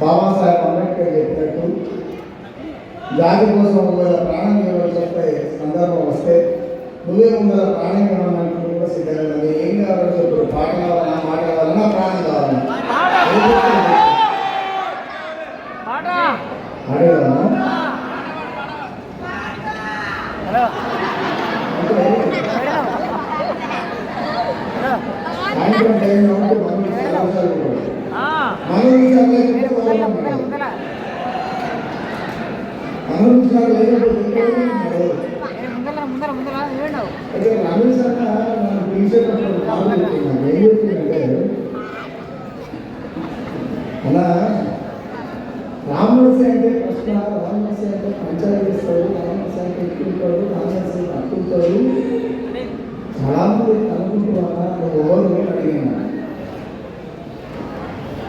బాబాసాహెబ్ అంబేద్కర్ చెప్పినట్టు జాతి కోసం ఒకవేళ ప్రాణం ఇవ్వాలని చెప్పే సందర్భం వస్తే నువ్వే ముందర ప్రాణం నువ్వు కూడా సిద్ధంగా ఏం కావాలో చెప్పు. పాట కావాలన్నా మాట కావాలన్నా ప్రాణం కావాలన్నా ఏం ఉంటారు. అయితే రమేష్ అన్న నన్ను పిలిచేటప్పుడు కాల్ ఏం చెప్తుందంటే అలా రామనసి అంటే ప్రశ్న రామనసి అంటే పంచాయతీ ఇస్తాడు రామనసి అంటే ఎక్కుంటాడు రామనసి అక్కుంటాడు చాలా మంది అనుకుంటున్నా ఎవరు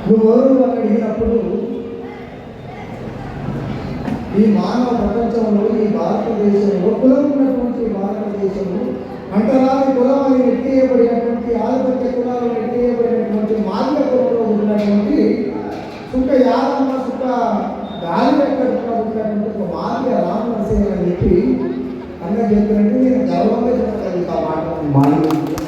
నువ్వు ఎవరు అడిగినప్పుడు ఈ మానవ ప్రపంచంలో ఈ భారతదేశంలో కులం ఉన్నటువంటి భారతదేశంలో అంటరాని కులం అని నెట్టేయబడినటువంటి ఆధిపత్య కులాలు నెట్టేయబడినటువంటి మార్గ కులంలో ఉన్నటువంటి సుఖ యాదమ్మ సుఖ గాలి ఎక్కడ ఉన్నటువంటి ఒక మార్గ రామసేన అని చెప్పి అన్న చెప్పినట్టు నేను గర్వంగా చెప్తాను ఆ మాట.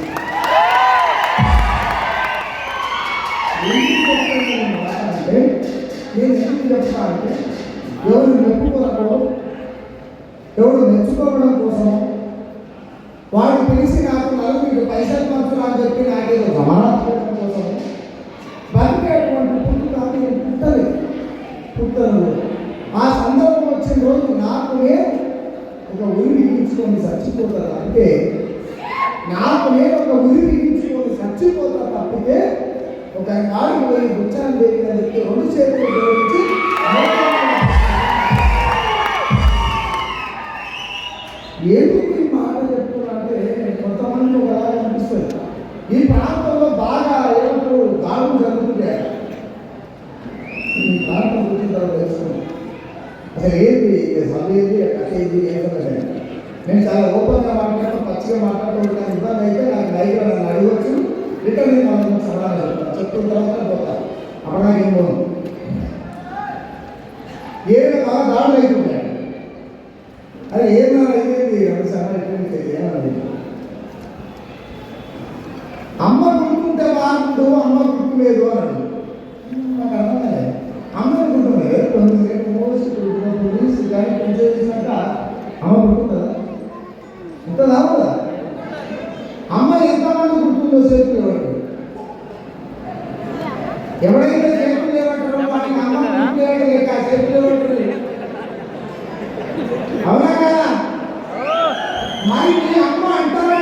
పిలిచి నాకు నలుగురికి పైసలు పంచురా అని చెప్పి నాకేదో సమానాత్మకం కోసం. బతికేటువంటి పుట్టుక నేను పుట్టలేదు. పుట్టను ఆ సందర్భం వచ్చిన రోజు నాకు నేను ఒక ఉరి బిగించుకొని చచ్చిపోతాను అంటే నాకు నేను ఒక ఉరి బిగించుకొని చచ్చిపోతా తప్పితే ఒక కాడికి పోయి బుచ్చాన్ని దగ్గరికి రెండు చేతులు ఈ ప్రాంతంలో బాగా ఏమంటారు దాడులు జరుగుతుంటే ఈ ప్రాంతం గురించి తర్వాత అసలు ఏంటి సభ ఏంటి కథ ఏంటి ఏంటంటే నేను చాలా ఓపెన్గా మాట్లాడతాను పచ్చిగా మాట్లాడుకుంటున్నాను ఇబ్బంది అయితే నాకు లైవ్లో నన్ను అడగవచ్చు రిటర్న్ నేను వాళ్ళకి సమాధానం చెప్తాను చెప్తున్న తర్వాత పోతా. అప్పుడు నాకు ఏం పోను ఏడు బాగా దాడులు అవుతుంటాయి. అరే ఏమన్నా అయితే రమేశాన సమయం ఏమన్నది? ఎవరికి ఎవరైతే చేతులు లేవంటారో వాటికి అమ్మ లేక చేతులు లేవంటారు అవునా కదా? మరి అమ్మ అంటారా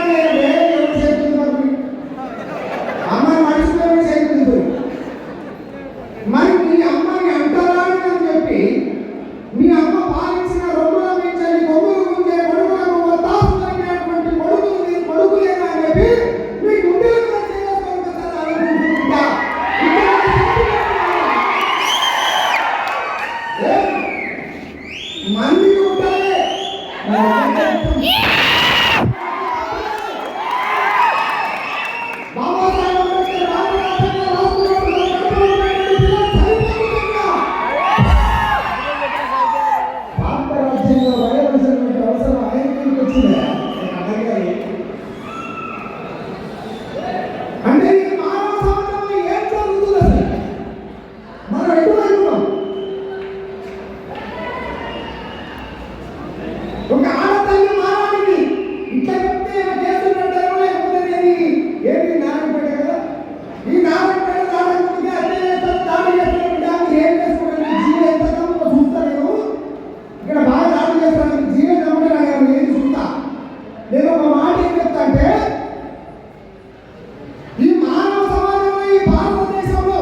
భారతదేశంలో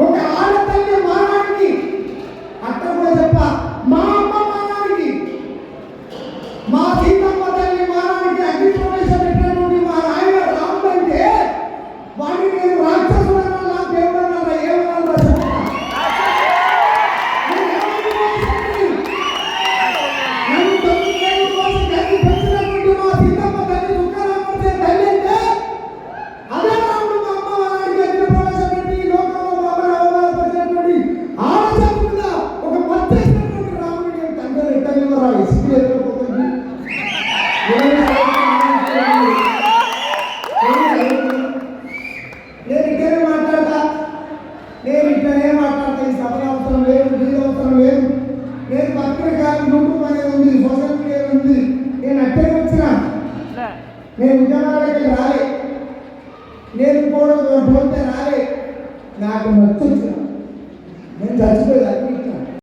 ఒక ఆడతల్లి మానానికి అత్త కూడా చెప్ప మా అమ్మ నేను విజయనగరం రాలే. నేను పోవడం